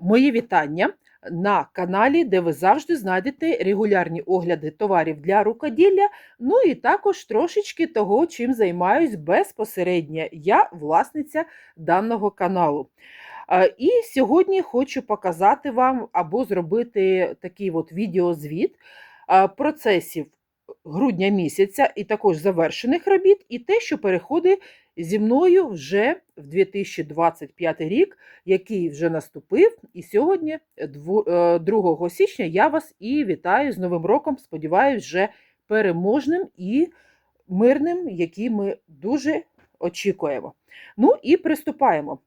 Мої вітання на каналі, де ви завжди знайдете регулярні огляди товарів для рукоділля, ну і також трошечки того, чим займаюсь безпосередньо. Я власниця даного каналу. І сьогодні хочу показати вам або зробити такий от відеозвіт процесів грудня місяця і також завершених робіт, і те, що переходить зі мною вже в 2025 рік, який вже наступив. І сьогодні, е, 2 січня, я вас і вітаю з Новим роком. Сподіваюсь, вже переможним і мирним, який ми дуже очікуємо. Ну і приступаємо.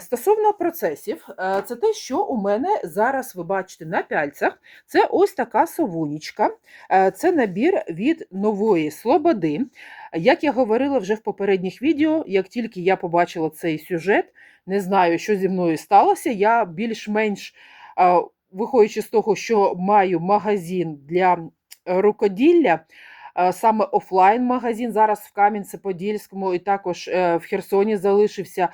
Стосовно процесів, е, це те, що у мене зараз ви бачите на пяльцях. Це ось така совунічка. Е, Це набір від нової Слободи. Як я говорила вже в попередніх відео, як тільки я побачила цей сюжет, не знаю, що зі мною сталося. Я більш-менш, виходячи з того, що маю магазин для е, рукоділля, саме офлайн-магазин зараз в Кам'янці-Подільському і також е, в Херсоні залишився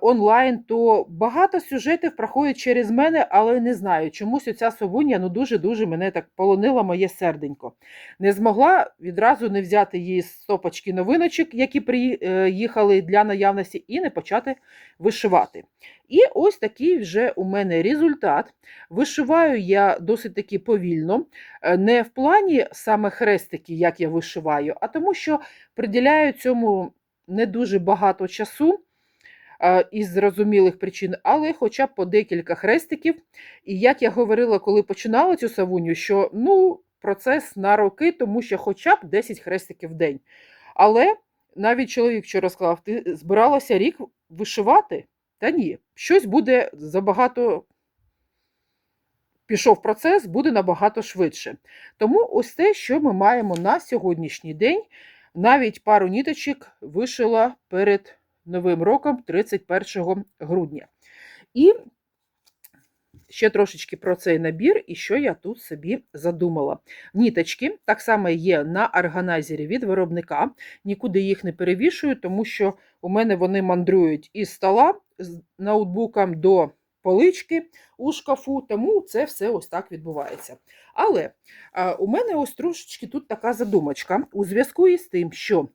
онлайн, то багато сюжетів проходять через мене, але не знаю, чомусь оця совуня ну дуже-дуже мене так полонила моє серденько. Не змогла відразу не взяти її з стопочки новиночок, які приїхали для наявності, і не почати вишивати. І ось такий вже у мене результат. Вишиваю я досить таки повільно, Е, не в плані саме хрестики, як я вишиваю, а тому, що приділяю цьому не дуже багато часу е, із зрозумілих причин, але хоча б по декілька хрестиків. І як я говорила, коли починала цю савуню, що ну, процес на роки, тому що хоча б 10 хрестиків в день. Але навіть чоловік вчора сказав, ти збиралася рік вишивати? Та ні, щось буде забагато. Пішов процес, буде набагато швидше. Тому ось те, що ми маємо на сьогоднішній день. Навіть пару ніточок вишила перед Новим роком, 31 грудня. І ще трошечки про цей набір і що я тут собі задумала. Ніточки так само є на органайзері від виробника. Нікуди їх не перевішую, тому що у мене вони мандрують із стола з ноутбуком до полички у шкафу, тому це все ось так відбувається. Але а, у мене ось трошечки тут така задумочка у зв'язку із тим, що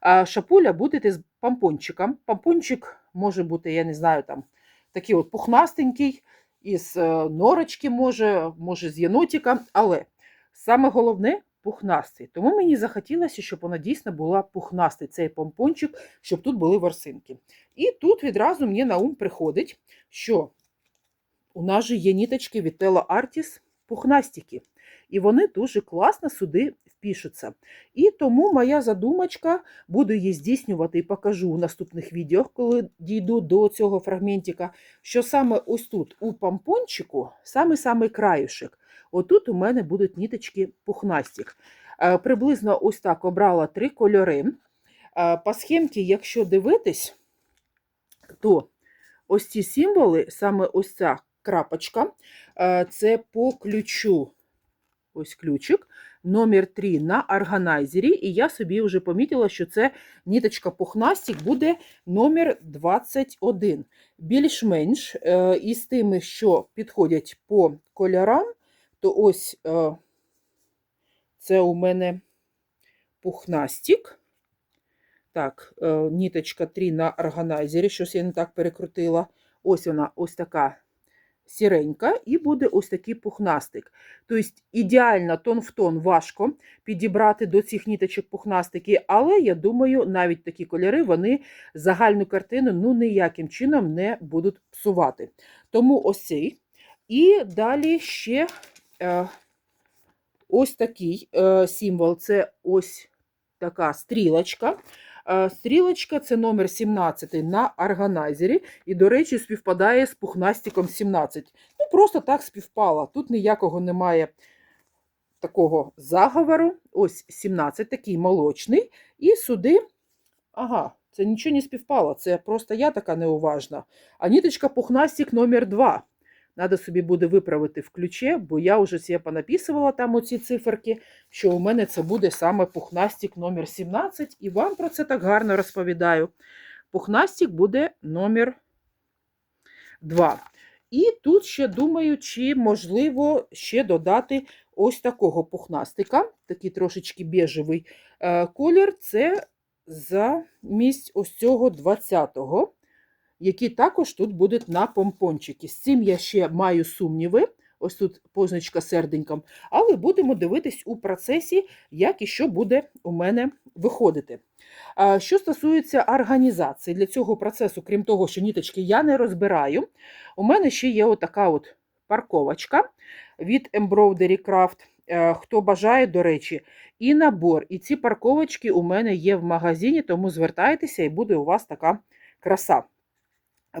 а, шапуля буде з помпончиком. Помпончик може бути, я не знаю, там такий от пухнастенький, із е, норочки, може, може, з єнотика, але саме головне пухнастий. Тому мені захотілося, щоб вона дійсно була пухнастий, цей помпончик, щоб тут були ворсинки. І тут відразу мені на ум приходить, що у нас же є ніточки від Tela Artis пухнастики. І вони дуже класно сюди впишуться. І тому моя задумочка, буду її здійснювати і покажу у наступних відео, коли дійду до цього фрагментика, що саме ось тут у помпончику, саме-саме краюшек, отут у мене будуть ніточки пухнастик. Е, Приблизно ось так обрала три кольори. Е, По схемці, якщо дивитись, то ось ці символи, саме ось ця крапочка, е, це по ключу. Ось ключик, номер 3 на органайзері. І я собі вже помітила, що це ніточка пухнастик буде номер 21. Більш-менш е, із тими, що підходять по кольорам, то ось е, це у мене пухнастик. Так, е, ніточка 3 на органайзері, щось я не так перекрутила. Ось вона, ось така сіренька, і буде ось такий пухнастик. Тобто ідеально тон в тон важко підібрати до цих ніточок пухнастики, але я думаю, навіть такі кольори вони загальну картину ну ніяким чином не будуть псувати. Тому ось цей. І далі ще е, ось такий е, символ це ось така стрілочка. Е, Стрілочка це номер 17 на органайзері, і, до речі, співпадає з пухнастиком 17. Ну, просто так співпало. Тут ніякого немає такого заговору. Ось 17, такий молочний. І сюди, ага, це нічого не співпало, це просто я така неуважна. А ніточка пухнастик номер 2. Надо собі буде виправити в ключі, бо я вже себе понаписувала там оці циферки, що у мене це буде саме пухнастик номер 17, і вам про це так гарно розповідаю. Пухнастик буде номер 2. І тут ще думаю, чи можливо ще додати ось такого пухнастика, такий трошечки бежевий е, колір. Це замість ось цього 20-го, який також тут буде на помпончики. З цим я ще маю сумніви. Ось тут позначка серденьком, але будемо дивитись у процесі, як і що буде у мене виходити. Що стосується організації для цього процесу, крім того, що ніточки я не розбираю, у мене ще є отака от парковочка від Embroidery Craft. Е, Хто бажає, до речі, і набор. І ці парковочки у мене є в магазині, тому звертайтеся і буде у вас така краса.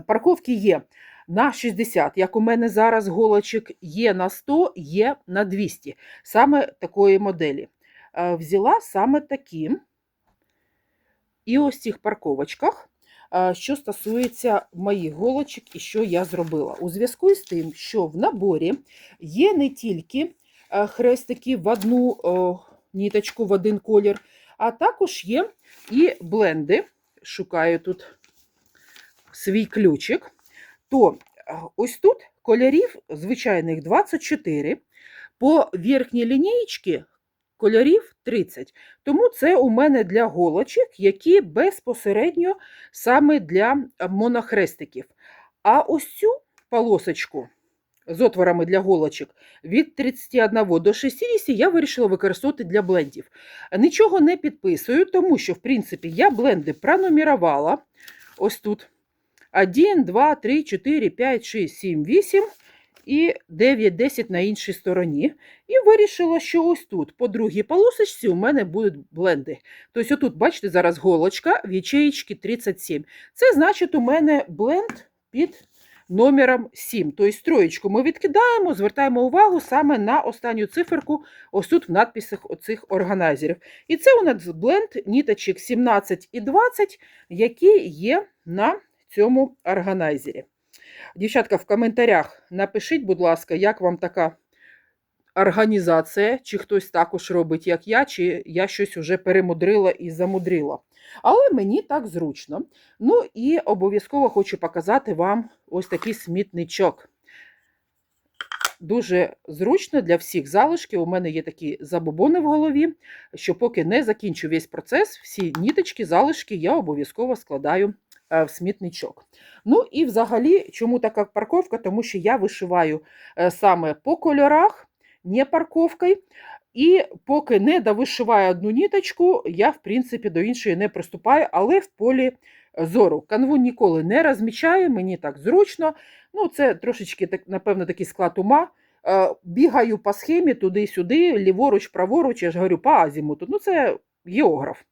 Парковки є на 60, як у мене зараз голочок, є на 100, є на 200. Саме такої моделі. Е, Взяла саме такі. І ось цих парковочках, е, що стосується моїх голочок і що я зробила. У зв'язку з тим, що в наборі є не тільки е, хрестики в одну ніточку, в один колір, а також є і бленди. Шукаю тут свій ключик. То е, ось тут кольорів звичайних 24, по верхній лінієчці кольорів 30. Тому це у мене для голочок, які безпосередньо саме для монохрестиків. А ось цю полосочку з отворами для голочок від 31 до 60 я вирішила використовувати для блендів. Нічого не підписую, тому що, в принципі, я бленди пронумерувала. Ось тут 1, 2, 3, 4, 5, 6, 7, 8 і 9, 10 на іншій стороні. І вирішила, що ось тут, по другій полосочці, у мене будуть бленди. Тобто, отут, бачите, зараз голочка в ячеїчки 37. Це значить, у мене бленд під номером 7. Тобто, троєчку ми відкидаємо, звертаємо увагу саме на останню циферку, ось тут в надписах оцих органайзерів. І це у нас бленд ніточок 17 і 20, які є на цьому органайзері. Дівчатка, в коментарях напишіть, будь ласка, як вам така організація, чи хтось також робить, як я, чи я щось уже перемудрила і замудрила. Але мені так зручно. Ну і обов'язково хочу показати вам ось такий смітничок. Дуже зручно для всіх залишків. У мене є такі забобони в голові, що поки не закінчу весь процес, всі ніточки, залишки я обов'язково складаю в смітничок. Ну і взагалі, чому така парковка? Тому що я вишиваю е, саме по кольорах, не парковкою. І поки не довишиваю одну ніточку, я, в принципі, до іншої не приступаю, але в полі зору. Канву ніколи не розмічаю, мені так зручно. Ну, Це трошечки, напевно, такий склад ума. Е, Бігаю по схемі туди-сюди, ліворуч, праворуч, я ж говорю, по азімуту. Ну, це географ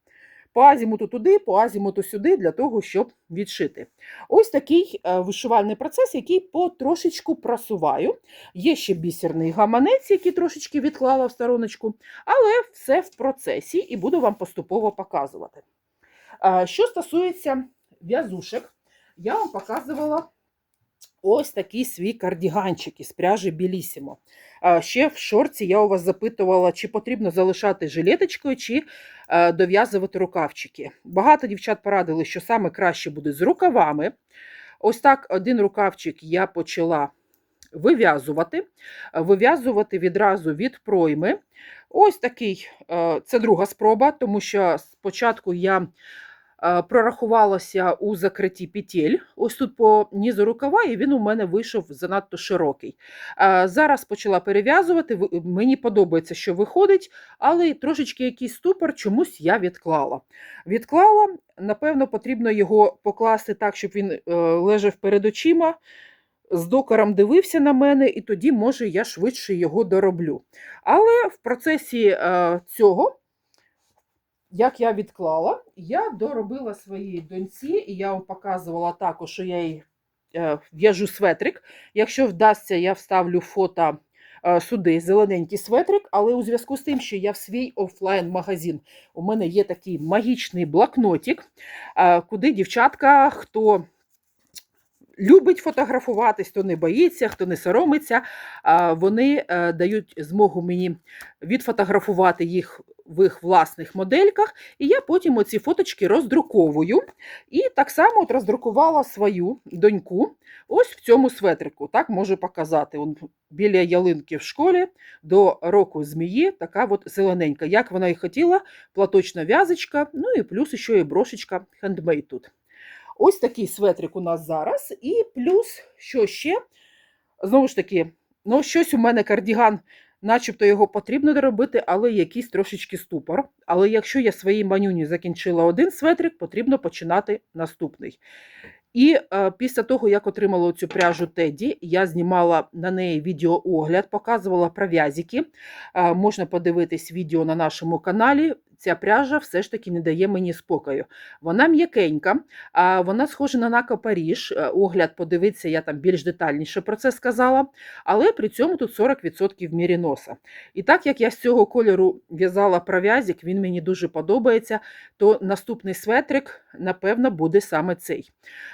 по азімуту туди, по азімуту сюди, для того, щоб відшити. Ось такий е, вишивальний процес, який потрошечку просуваю. Є ще бісерний гаманець, який трошечки відклала в стороночку, але все в процесі і буду вам поступово показувати. Е, що стосується в'язушек, я вам показувала. Ось такий свій кардіганчик із пряжі Білісімо. Ще в шорці я у вас запитувала, чи потрібно залишати жилеточкою, чи е, дов'язувати рукавчики. Багато дівчат порадили, що саме краще буде з рукавами. Ось так один рукавчик я почала вив'язувати. Вив'язувати відразу від пройми. Ось такий е, це друга спроба, тому що спочатку я прорахувалася у закритті петель. Ось тут по низу рукава, і він у мене вийшов занадто широкий. Зараз почала перев'язувати, мені подобається, що виходить, але трошечки якийсь ступор чомусь я відклала. Відклала, напевно, потрібно його покласти так, щоб він е, лежав перед очима. З докором дивився на мене, і тоді, може, я швидше його дороблю. Але в процесі е, цього як я відклала, я доробила своїй доньці, і я вам показувала також, що я їй е, в'яжу светрик. Якщо вдасться, я вставлю фото е, сюди, зелененький светрик, але у зв'язку з тим, що я в свій офлайн-магазин, у мене є такий магічний блокнотик, е, куди дівчатка, хто. Любить фотографуватись, хто не боїться, хто не соромиться, вони дають змогу мені відфотографувати їх їх власних модельках, і я потім оці фоточки роздруковую. І так само от роздрукувала свою доньку ось в цьому светрику. Так можу показати. Он біля ялинки в школі до року змії, така от зелененька, як вона і хотіла, платочна в'язочка, ну і плюс ще і брошечка хендмейд тут. Ось такий светрик у нас зараз. І плюс, що ще, знову ж таки, ну, щось у мене кардіган, начебто його потрібно доробити, але якийсь трошечки ступор. Але якщо я своїй манюні закінчила один светрик, потрібно починати наступний. І е, після того, як отримала цю пряжу Теді, я знімала на неї відеоогляд, показувала про в'язики. Е, можна подивитись відео на нашому каналі. Ця пряжа все ж таки не дає мені спокою. Вона м'якенька, вона схожа на Нако Паріж. Е, Огляд, подивитися, я там більш детальніше про це сказала. Але при цьому тут 40% в мірі носа. І так як я з цього кольору в'язала пров'язик, він мені дуже подобається, то наступний светрик, напевно, буде саме цей.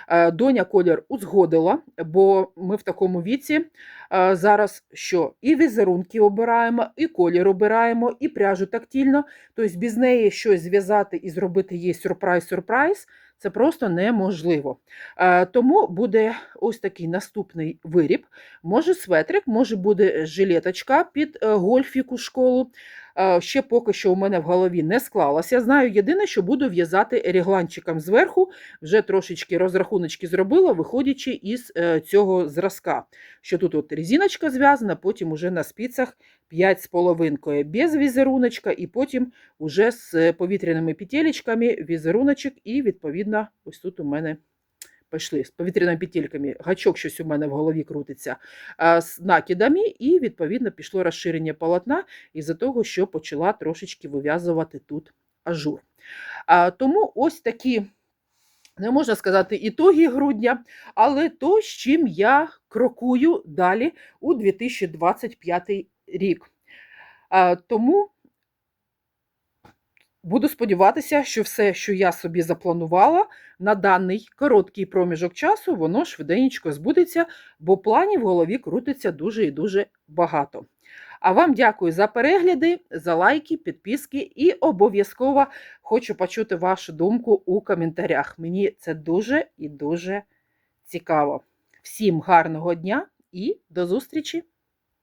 Е, Доня колір узгодила, бо ми в такому віці е, зараз що і візерунки обираємо, і колір обираємо, і пряжу тактильно. Тобто без неї щось зв'язати і зробити їй сюрприз-сюрприз. Це просто неможливо. Е, Тому буде ось такий наступний виріб. Може светрик, може буде жилеточка під гольфіку школу. Е, Ще поки що у мене в голові не склалося. Знаю єдине, що буду в'язати регланчиком зверху, вже трошечки розрахуночки зробила, виходячи із е, цього зразка. Що тут от резиночка зв'язана, потім уже на спицях 5 з половинкою без візеруночка, і потім уже з повітряними петелечками візеруночок, і відповідно, ось тут у мене. Пішли з повітряними петельками, гачок щось у мене в голові крутиться з накидами, і відповідно пішло розширення полотна із-за того, що почала трошечки вив'язувати тут ажур. Тому ось такі, не можна сказати, ітоги грудня, але то, з чим я крокую далі у 2025 рік. Тому буду сподіватися, що все, що я собі запланувала на даний короткий проміжок часу, воно швиденько збудеться, бо планів в голові крутиться дуже і дуже багато. А вам дякую за перегляди, за лайки, підписки і обов'язково хочу почути вашу думку у коментарях. Мені це дуже і дуже цікаво. Всім гарного дня і до зустрічі!